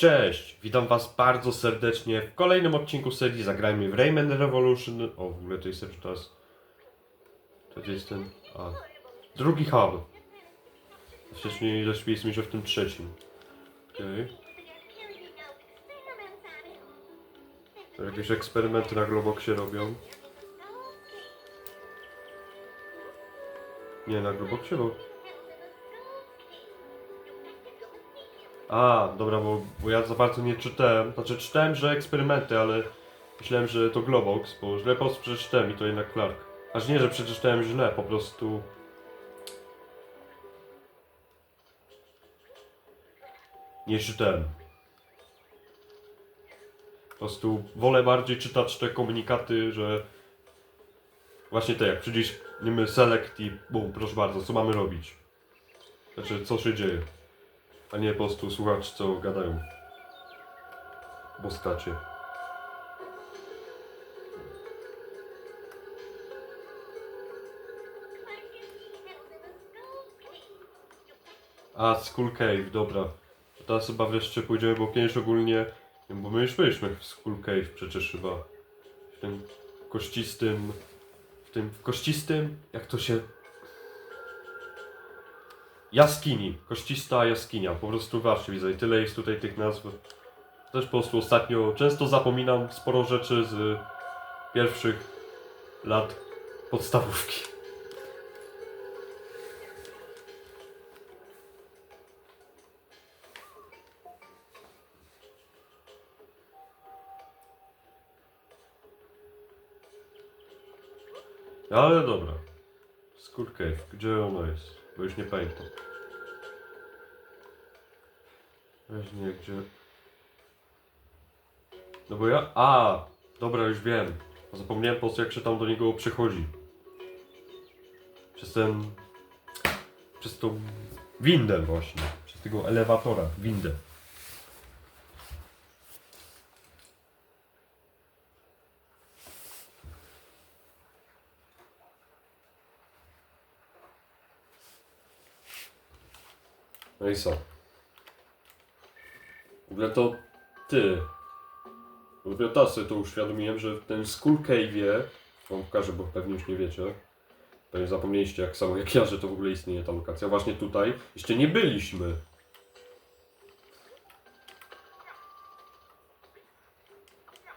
Cześć, witam was bardzo serdecznie w kolejnym odcinku serii Zagrajmy w Rayman Revolution. O, w ogóle to jest teraz... To jest ten... A, drugi hub. Wcześniej zaśpiliśmy się w tym trzecim. Okej. To Jakieś eksperymenty na Globoxie robią. Nie, na Globoxie, bo... A, dobra, bo, bo ja za bardzo nie czytałem. Znaczy czytałem, że eksperymenty, ale myślałem, że to Globox, bo źle po prostu przeczytałem i to jednak Clark. Aż nie, że przeczytałem źle, po prostu... Nie czytałem. Po prostu wolę bardziej czytać te komunikaty, że... Właśnie te, jak wiem, select i bum, proszę bardzo, co mamy robić? Znaczy, co się dzieje? A nie po prostu słuchać co gadają. Boskacie. A, Skull Cave, dobra. To Teraz chyba wreszcie pójdziemy, bo kiedyś ogólnie... Bo my już byliśmy w Skull Cave przecież chyba. W tym kościstym... W tym kościstym... Jak to się... Jaskini, koścista jaskinia, po prostu właśnie widzę i tyle jest tutaj tych nazw. Też po prostu ostatnio często zapominam sporo rzeczy z pierwszych lat podstawówki. Ale dobra. Cave, gdzie ona jest? Bo już nie pamiętam. Weź nie, gdzie... No bo ja... A, dobra, już wiem. Zapomniałem po prostu jak się tam do niego przychodzi. Przez ten... Przez tą windę właśnie. Przez tego elewatora, windę. No i co? W ogóle to ty. Ogóle teraz sobie to uświadomiłem, że w tym Skull Cave'ie, wam pokażę, bo pewnie już nie wiecie, pewnie zapomnieliście jak samo jak ja, że to w ogóle istnieje ta lokacja. Właśnie tutaj jeszcze nie byliśmy.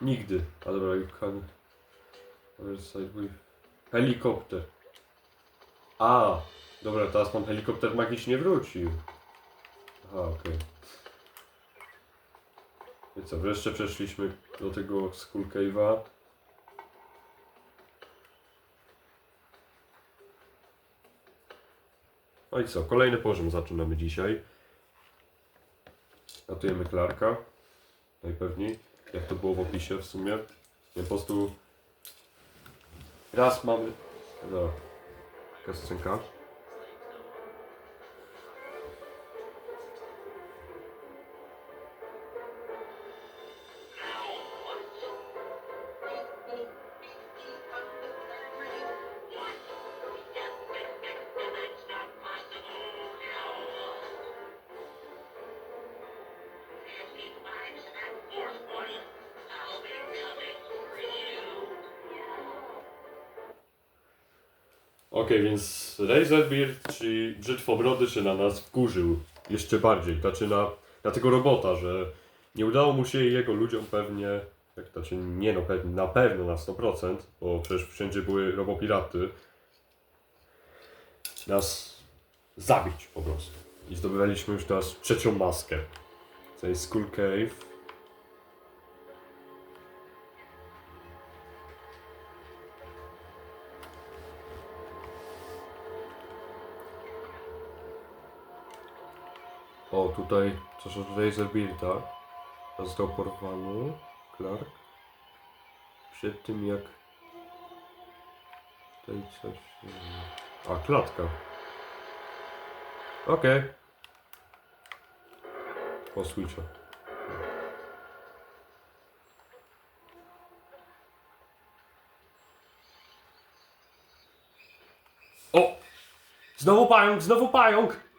Nigdy. A dobra, you can... Helikopter. A, dobra, teraz pan helikopter magicznie wrócił. Aha, okej. I co, wreszcie przeszliśmy do tego Skull Cave'a. No i co, kolejny poziom zaczynamy dzisiaj. Ratujemy Clarka. Najpewniej. Jak to było w opisie w sumie. Nie, po prostu... Raz mamy... No. Jaka Okej, więc Razorbeard, czyli Brzytwobrody, się na nas wkurzył jeszcze bardziej. Znaczy na, na tego robota, że nie udało mu się jego ludziom pewnie, jak znaczy nie no, pewnie, na pewno na 100%, bo przecież wszędzie były robopiraty, nas zabić po prostu. I zdobywaliśmy już teraz trzecią maskę. To jest Skull Cave. O, tutaj coś od Razorbearda. Został porwany. Clark. Przed tym jak... Tutaj coś... A, klatka. Okej. Okay. O! Znowu pająk, znowu pająk!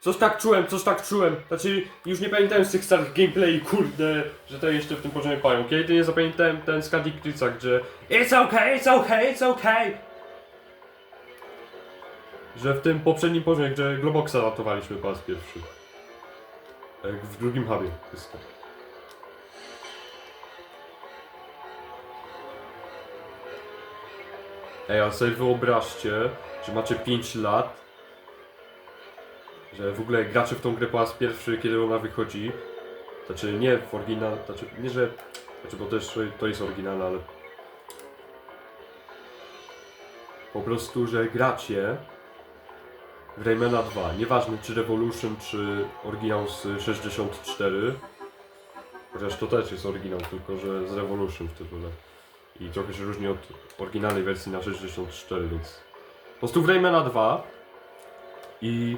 Coś tak czułem, coś tak czułem. Znaczy, już nie pamiętałem z tych starych gameplay, kurde, że to jeszcze w tym poziomie pają. Kiedy nie zapamiętałem ten z Kadiktyca, gdzie It's okay, it's okay, it's okay. Że w tym poprzednim poziomie, gdzie Globoxa ratowaliśmy po raz pierwszy. Jak w drugim hubie. To. Ej, a sobie wyobraźcie, że macie 5 lat, że w ogóle gracie w tą grę po raz pierwszy, kiedy ona wychodzi. Znaczy nie w oryginal, znaczy nie, że... Znaczy, bo też to jest oryginalne, ale... Po prostu, że gracie w Raymana 2. Nieważne czy Revolution, czy oryginał z 64. Chociaż to też jest oryginał, tylko że z Revolution w tytule. I trochę się różni od oryginalnej wersji na 64, więc... Po prostu w Raymana 2 i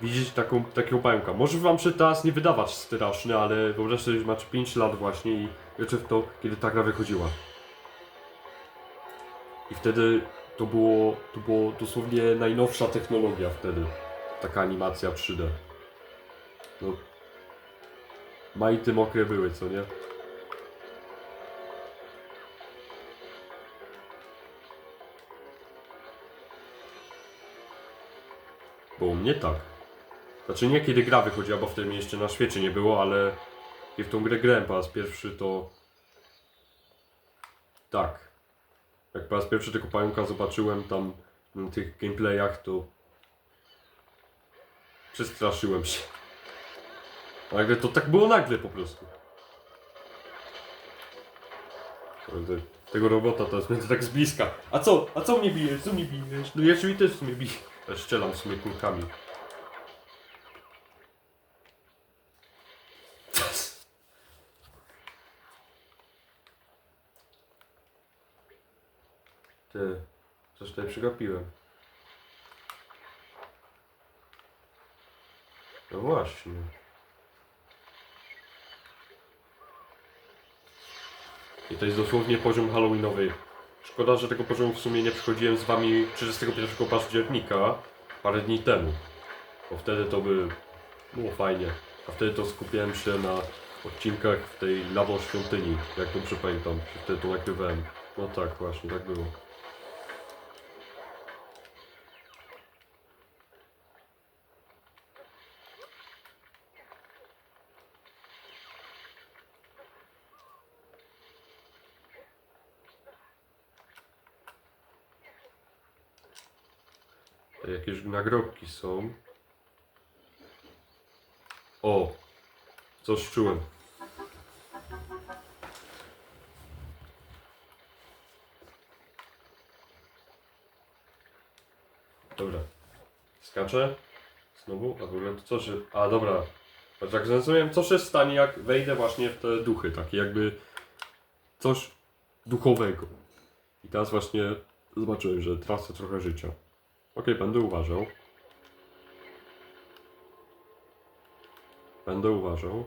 widzieć taką, takiego pająka. Może wam się teraz nie wydawać straszny, ale wyobraźcie sobie, że macie 5 lat właśnie i wiecie w to, kiedy ta gra wychodziła. I wtedy to było, to było dosłownie najnowsza technologia wtedy. Taka animacja 3D. No. Majty mokre były, co nie? Bo u mnie tak. Znaczy nie kiedy gra wychodziła, bo wtedy mnie jeszcze na świecie nie było, ale kiedy w tą grę grałem po raz pierwszy, to tak. Jak po raz pierwszy tego pająka zobaczyłem tam na tych gameplayach, to przestraszyłem się. Nagle to tak było nagle po prostu. Tego robota teraz będę tak z bliska. A co? A co mnie bijesz? Co mnie bijesz? No ja ciebie też w sumie biję. Strzelam w sumie kulkami. Ty, coś tutaj przegapiłem. No właśnie. I to jest dosłownie poziom halloweenowy. Szkoda, że tego poziomu w sumie nie przychodziłem z wami 31 października, parę dni temu. Bo wtedy to by było fajnie. A wtedy to skupiałem się na odcinkach w tej lawo świątyni, jak dobrze pamiętam. Wtedy to nagrywałem. No tak, właśnie, tak było. Tutaj jakieś nagrobki są. O! Coś czułem. Dobra. Skaczę. Znowu? A w ogóle to co się... A dobra. Jak zrozumiałem, co się stanie, jak wejdę właśnie w te duchy, takie jakby coś duchowego. I teraz właśnie zobaczyłem, że tracę trochę życia. Okej, będę uważał. Będę uważał.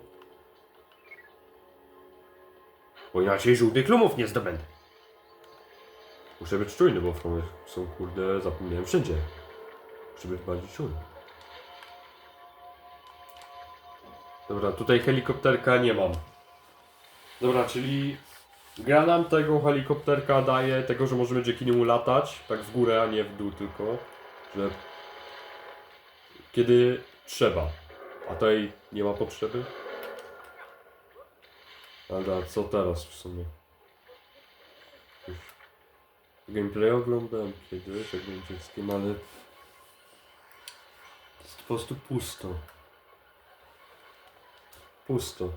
Bo inaczej żółtych klumów nie zdobędę. Muszę być czujny, bo chromy są kurde, zapomniałem wszędzie. Muszę być bardziej czujny. Dobra, tutaj helikopterka nie mam. Dobra, czyli gra nam tego helikopterka daje tego, że możemy dzięki niemu latać, tak w górę, a nie w dół tylko. Że kiedy trzeba. A tutaj nie ma potrzeby. Dobra, co teraz w sumie? Gameplay oglądałem kiedyś, jak byłem dzieckiem, ale jest po prostu pusto. Pusto.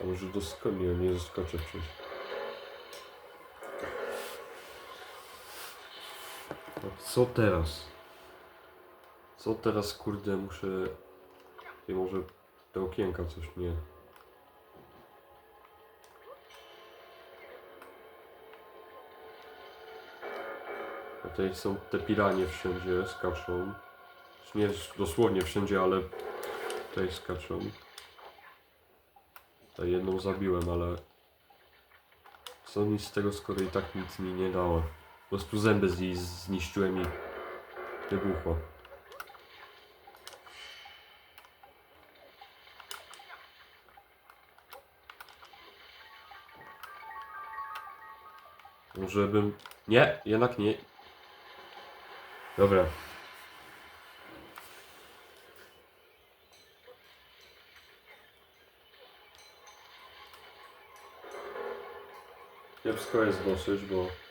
A może doskoczyć? Nie, nie doskoczę przecież. Co teraz? Co teraz, kurde, muszę... Nie może te okienka coś nie... A Tutaj są te piranie wszędzie, skaczą. Nie dosłownie wszędzie, ale tutaj skaczą. Tutaj jedną zabiłem, ale co mi z tego, skoro i tak nic mi nie dało. Prostu zęby z zniszczyłem i wybuchło. Może bym... Nie, jednak nie. Dobra. Kiepsko jest dosyć, bo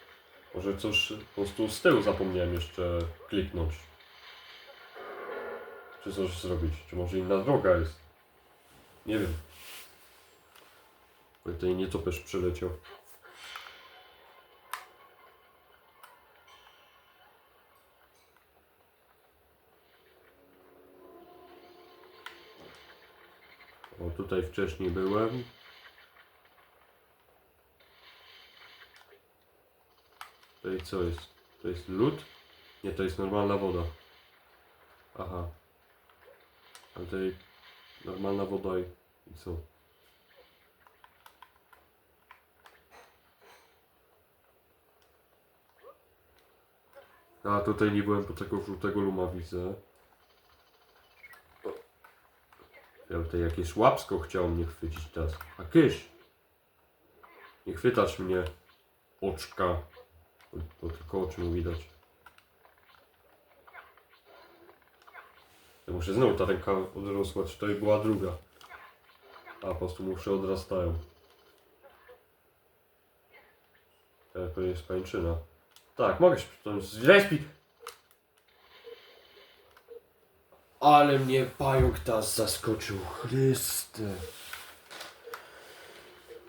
może coś po prostu z tyłu zapomniałem jeszcze kliknąć. Czy coś zrobić, czy może inna droga jest. Nie wiem. Bo tutaj nietoperz przyleciał. O, tutaj wcześniej byłem. Tutaj co jest? To jest lód? Nie, to jest normalna woda. Aha. A tutaj normalna woda i, co? A tutaj nie byłem po tego żółtego luma widzę. Ja tutaj jakieś łapsko chciał mnie chwycić teraz. A kysz! Nie chwytać mnie. Oczka. Bo tylko oczy mu widać. Ja muszę znowu ta ręka odrosła, czy to i była druga. A po prostu mu się odrastają. To jest pańczyna. Tak, mogę się przytomnieć. Zrespi! Ale mnie pająk teraz zaskoczył. Chryste.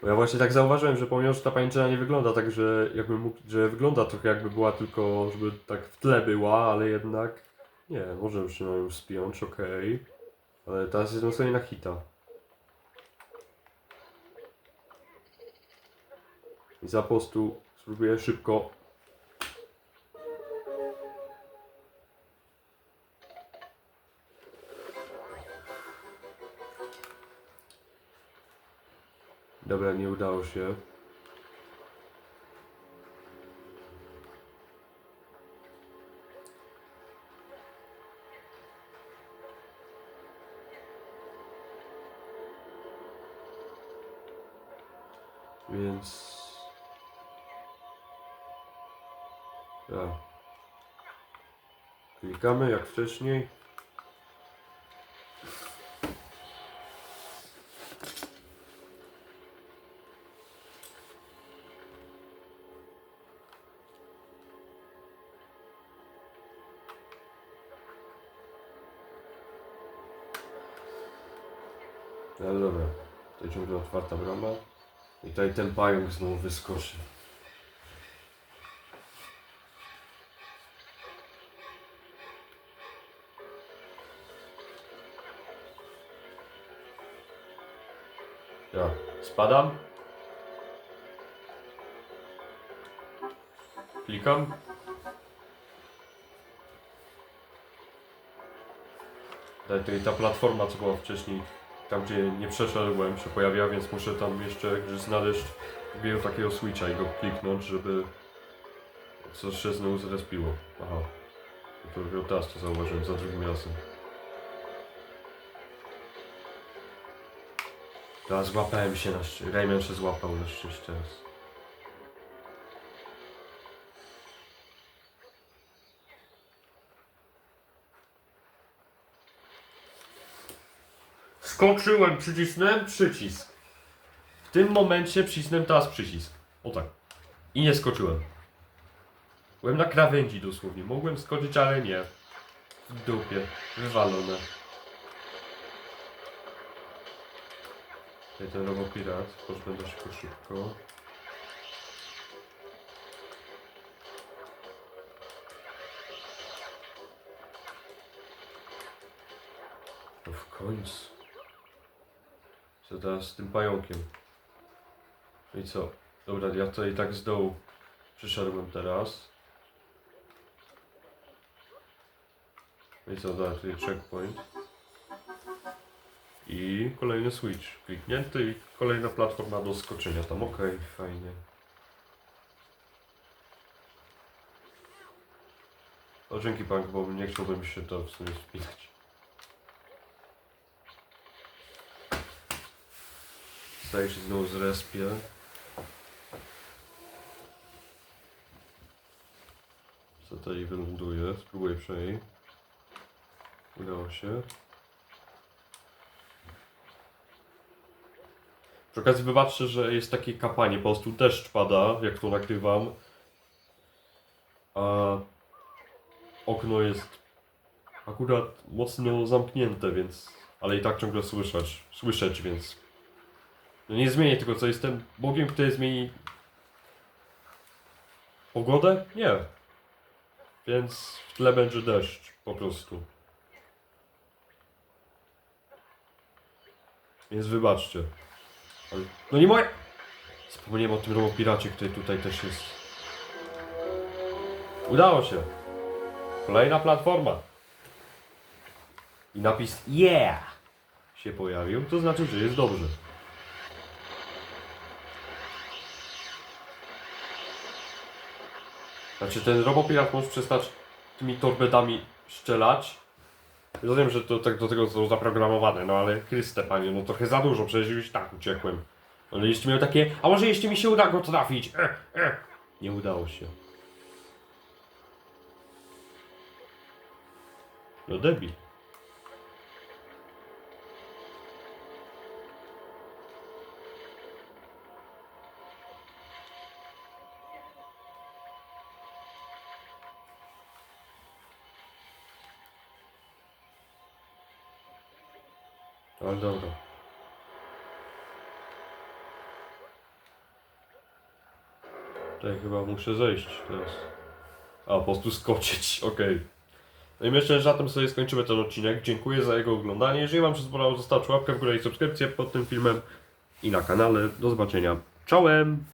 Bo ja właśnie tak zauważyłem, że pomimo, że ta pajęczyna nie wygląda tak, że jakby mógł, że wygląda trochę jakby była tylko, żeby tak w tle była, ale jednak nie, może się na nią spiąć, okej. Ale teraz jest nastawienie na hita. I za po prostu spróbuję szybko Dobra, nie udało się. Więc... Klikamy jak wcześniej. No dobra, tutaj ciągle otwarta brama. I tutaj ten pająk znowu wyskoczy. Ja spadam. Klikam. Tutaj ta platforma, co była wcześniej, tam gdzie nie przeszedłem, się pojawia, więc muszę tam jeszcze gdzieś znaleźć drugiego takiego switcha i go kliknąć, żeby coś się znowu zrespiło. Aha. To dopiero teraz to zauważyłem, za drugim razem. Teraz złapałem się na szczęście. Rayman się złapał na szczęście teraz. Skoczyłem, przycisnąłem przycisk. W tym momencie przycisnąłem teraz przycisk. O tak. I nie skoczyłem. Byłem na krawędzi dosłownie. Mogłem skoczyć, ale nie. W dupie. Wywalone. Tutaj ten robopirat. Się go szybko. No w Co teraz z tym pająkiem? No i co? Dobra, ja tutaj tak z dołu przyszedłem teraz. No i co, da, tutaj checkpoint. I kolejny switch kliknięty i kolejna platforma do skoczenia tam, okej, fajnie. O, dzięki pan, bo nie chciałbym się to w sumie spinać. Staję się znowu z respie. Co tutaj wyląduje? Spróbuję przejść. Udało się. Przy okazji wybaczcie, że jest takie kapanie, po prostu deszcz pada, jak to nagrywam. A okno jest akurat mocno zamknięte, więc... Ale i tak ciągle słyszeć, słyszeć, więc... No nie zmienię tego, co jestem Bogiem, który zmieni... Pogodę? Nie. Więc w tle będzie deszcz, po prostu. Więc wybaczcie. Ale... No nie moje... Zapomniałem o tym robopiracie, który tutaj też jest. Udało się. Kolejna platforma. I napis Yeah się pojawił, to znaczy, że jest dobrze. Znaczy ten robopirat może przestać tymi torpedami strzelać. Rozumiem, że to tak do tego są zaprogramowane, no ale Chryste panie, no trochę za dużo, przecież już tak uciekłem. Ale jeszcze miał takie, a może jeszcze mi się uda go trafić? E, e. Nie udało się. No debil. Ale dobra. Tutaj chyba muszę zejść teraz. A, po prostu skoczyć, okej. No i myślę, że na tym sobie skończymy ten odcinek. Dziękuję za jego oglądanie. Jeżeli Wam się spodobał, zostawcie łapkę w górę i subskrypcję pod tym filmem i na kanale. Do zobaczenia. Czołem!